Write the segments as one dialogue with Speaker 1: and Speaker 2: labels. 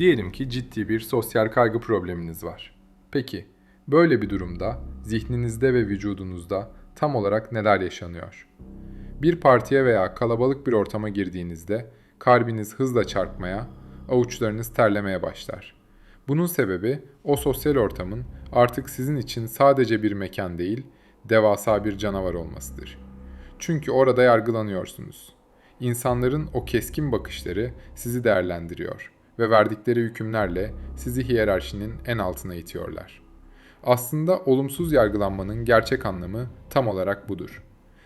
Speaker 1: Diyelim ki ciddi bir sosyal kaygı probleminiz var. Peki, böyle bir durumda zihninizde ve vücudunuzda tam olarak neler yaşanıyor? Bir partiye veya kalabalık bir ortama girdiğinizde kalbiniz hızla çarpmaya, avuçlarınız terlemeye başlar. Bunun sebebi o sosyal ortamın artık sizin için sadece bir mekan değil, devasa bir canavar olmasıdır. Çünkü orada yargılanıyorsunuz. İnsanların o keskin bakışları sizi değerlendiriyor ve verdikleri hükümlerle sizi hiyerarşinin en altına itiyorlar. Aslında olumsuz yargılanmanın gerçek anlamı tam olarak budur.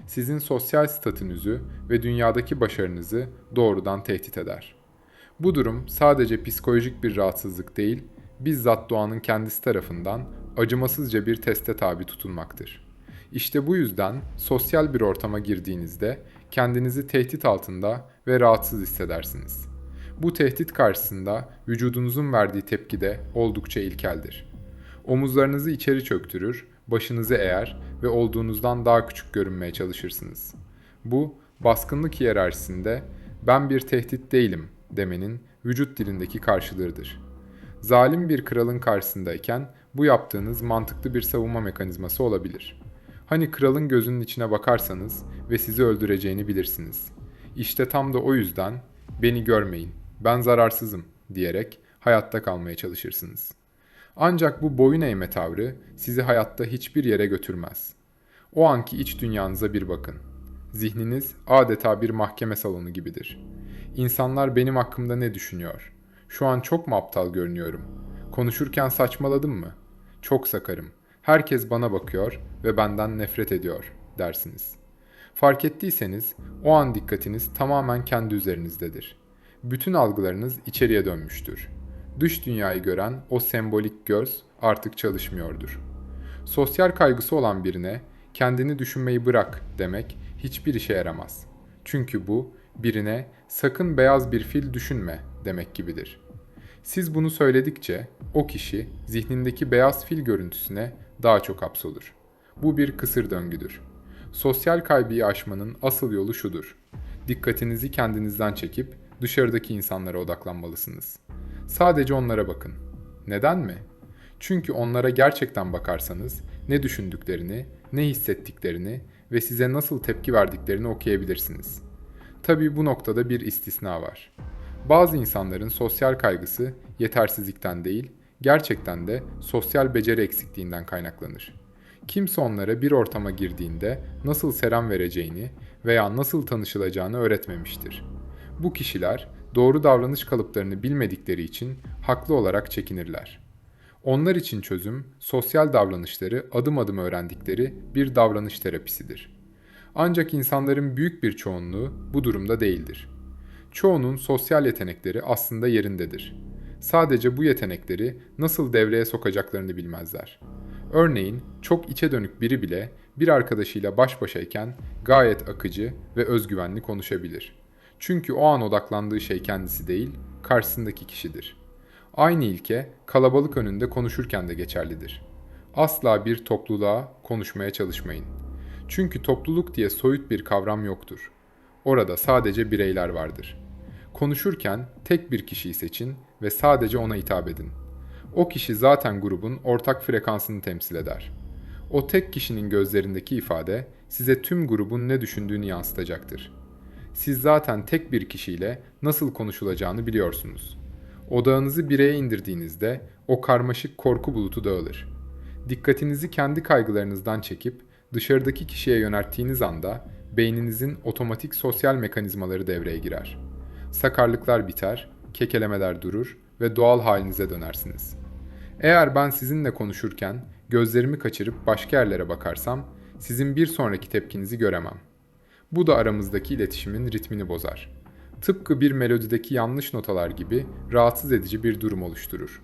Speaker 1: Sizin sosyal statünüzü ve dünyadaki başarınızı doğrudan tehdit eder. Bu durum sadece psikolojik bir rahatsızlık değil, bizzat doğanın kendisi tarafından acımasızca bir teste tabi tutulmaktır. İşte bu yüzden sosyal bir ortama girdiğinizde kendinizi tehdit altında ve rahatsız hissedersiniz. Bu tehdit karşısında vücudunuzun verdiği tepki de oldukça ilkeldir. Omuzlarınızı içeri çöktürür, başınızı eğer ve olduğunuzdan daha küçük görünmeye çalışırsınız. Bu, baskınlık hiyerarşisinde ben bir tehdit değilim demenin vücut dilindeki karşılığıdır. Zalim bir kralın karşısındayken bu yaptığınız mantıklı bir savunma mekanizması olabilir. Hani kralın gözünün içine bakarsanız ve sizi öldüreceğini bilirsiniz. İşte tam da o yüzden beni görmeyin, ben zararsızım diyerek hayatta kalmaya çalışırsınız. Ancak bu boyun eğme tavrı sizi hayatta hiçbir yere götürmez. O anki iç dünyanıza bir bakın. Zihniniz adeta bir mahkeme salonu gibidir. İnsanlar benim hakkımda ne düşünüyor? Şu an çok mu aptal görünüyorum? Konuşurken saçmaladım mı? Çok sakarım. Herkes bana bakıyor ve benden nefret ediyor dersiniz. Fark ettiyseniz o an dikkatiniz tamamen kendi üzerinizdedir. Bütün algılarınız içeriye dönmüştür. Dış dünyayı gören o sembolik göz artık çalışmıyordur. Sosyal kaygısı olan birine kendini düşünmeyi bırak demek hiçbir işe yaramaz. Çünkü bu birine sakın beyaz bir fil düşünme demek gibidir. Siz bunu söyledikçe o kişi zihnindeki beyaz fil görüntüsüne daha çok hapsolur. Bu bir kısır döngüdür. Sosyal kaybıyı aşmanın asıl yolu şudur. Dikkatinizi kendinizden çekip dışarıdaki insanlara odaklanmalısınız. Sadece onlara bakın. Neden mi? Çünkü onlara gerçekten bakarsanız ne düşündüklerini, ne hissettiklerini ve size nasıl tepki verdiklerini okuyabilirsiniz. Tabii bu noktada bir istisna var. Bazı insanların sosyal kaygısı yetersizlikten değil, gerçekten de sosyal beceri eksikliğinden kaynaklanır. Kimse onlara bir ortama girdiğinde nasıl selam vereceğini veya nasıl tanışılacağını öğretmemiştir. Bu kişiler doğru davranış kalıplarını bilmedikleri için haklı olarak çekinirler. Onlar için çözüm, sosyal davranışları adım adım öğrendikleri bir davranış terapisidir. Ancak insanların büyük bir çoğunluğu bu durumda değildir. Çoğunun sosyal yetenekleri aslında yerindedir. Sadece bu yetenekleri nasıl devreye sokacaklarını bilmezler. Örneğin çok içe dönük biri bile bir arkadaşıyla baş başayken gayet akıcı ve özgüvenli konuşabilir. Çünkü o an odaklandığı şey kendisi değil, karşısındaki kişidir. Aynı ilke kalabalık önünde konuşurken de geçerlidir. Asla bir topluluğa konuşmaya çalışmayın. Çünkü topluluk diye soyut bir kavram yoktur. Orada sadece bireyler vardır. Konuşurken tek bir kişiyi seçin ve sadece ona hitap edin. O kişi zaten grubun ortak frekansını temsil eder. O tek kişinin gözlerindeki ifade size tüm grubun ne düşündüğünü yansıtacaktır. Siz zaten tek bir kişiyle nasıl konuşulacağını biliyorsunuz. Odağınızı bireye indirdiğinizde o karmaşık korku bulutu dağılır. Dikkatinizi kendi kaygılarınızdan çekip dışarıdaki kişiye yönelttiğiniz anda beyninizin otomatik sosyal mekanizmaları devreye girer. Sakarlıklar biter, kekelemeler durur ve doğal halinize dönersiniz. Eğer ben sizinle konuşurken gözlerimi kaçırıp başka yerlere bakarsam sizin bir sonraki tepkinizi göremem. Bu da aramızdaki iletişimin ritmini bozar. Tıpkı bir melodideki yanlış notalar gibi rahatsız edici bir durum oluşturur.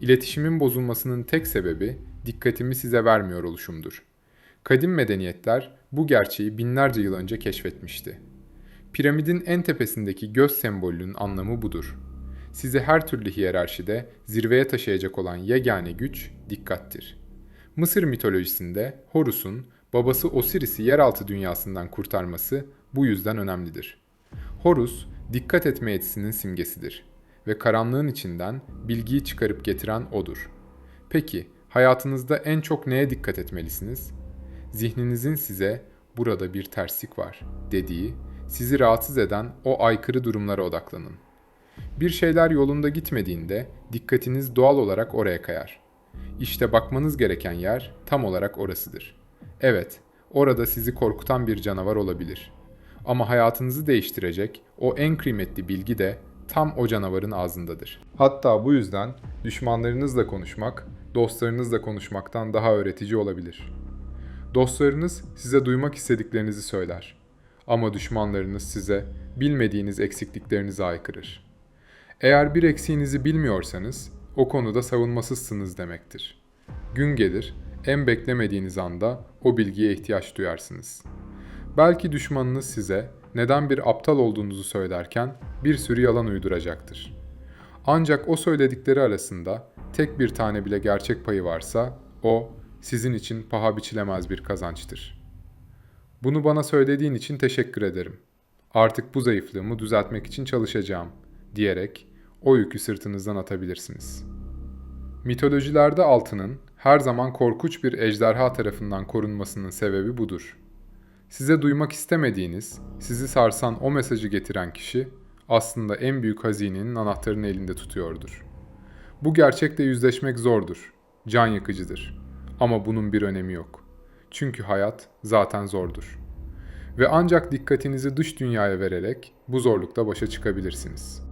Speaker 1: İletişimin bozulmasının tek sebebi dikkatimi size vermiyor oluşumdur. Kadim medeniyetler bu gerçeği binlerce yıl önce keşfetmişti. Piramidin en tepesindeki göz sembolünün anlamı budur. Sizi her türlü hiyerarşide zirveye taşıyacak olan yegane güç dikkattir. Mısır mitolojisinde Horus'un babası Osiris'i yeraltı dünyasından kurtarması bu yüzden önemlidir. Horus, dikkat etme yetisinin simgesidir ve karanlığın içinden bilgiyi çıkarıp getiren odur. Peki, hayatınızda en çok neye dikkat etmelisiniz? Zihninizin size burada bir terslik var dediği, sizi rahatsız eden o aykırı durumlara odaklanın. Bir şeyler yolunda gitmediğinde dikkatiniz doğal olarak oraya kayar. İşte bakmanız gereken yer tam olarak orasıdır. Evet, orada sizi korkutan bir canavar olabilir. Ama hayatınızı değiştirecek o en kıymetli bilgi de tam o canavarın ağzındadır. Hatta bu yüzden düşmanlarınızla konuşmak, dostlarınızla konuşmaktan daha öğretici olabilir. Dostlarınız size duymak istediklerinizi söyler. Ama düşmanlarınız size bilmediğiniz eksikliklerinizi aykırır. Eğer bir eksiğinizi bilmiyorsanız o konuda savunmasızsınız demektir. Gün gelir, en beklemediğiniz anda o bilgiye ihtiyaç duyarsınız. Belki düşmanınız size neden bir aptal olduğunuzu söylerken bir sürü yalan uyduracaktır. Ancak o söyledikleri arasında tek bir tane bile gerçek payı varsa o sizin için paha biçilemez bir kazançtır. Bunu bana söylediğin için teşekkür ederim. Artık bu zayıflığımı düzeltmek için çalışacağım diyerek o yükü sırtınızdan atabilirsiniz. Mitolojilerde altının her zaman korkunç bir ejderha tarafından korunmasının sebebi budur. Size duymak istemediğiniz, sizi sarsan o mesajı getiren kişi aslında en büyük hazinenin anahtarını elinde tutuyordur. Bu gerçekle yüzleşmek zordur, can yakıcıdır. Ama bunun bir önemi yok. Çünkü hayat zaten zordur. Ve ancak dikkatinizi dış dünyaya vererek bu zorlukla başa çıkabilirsiniz.''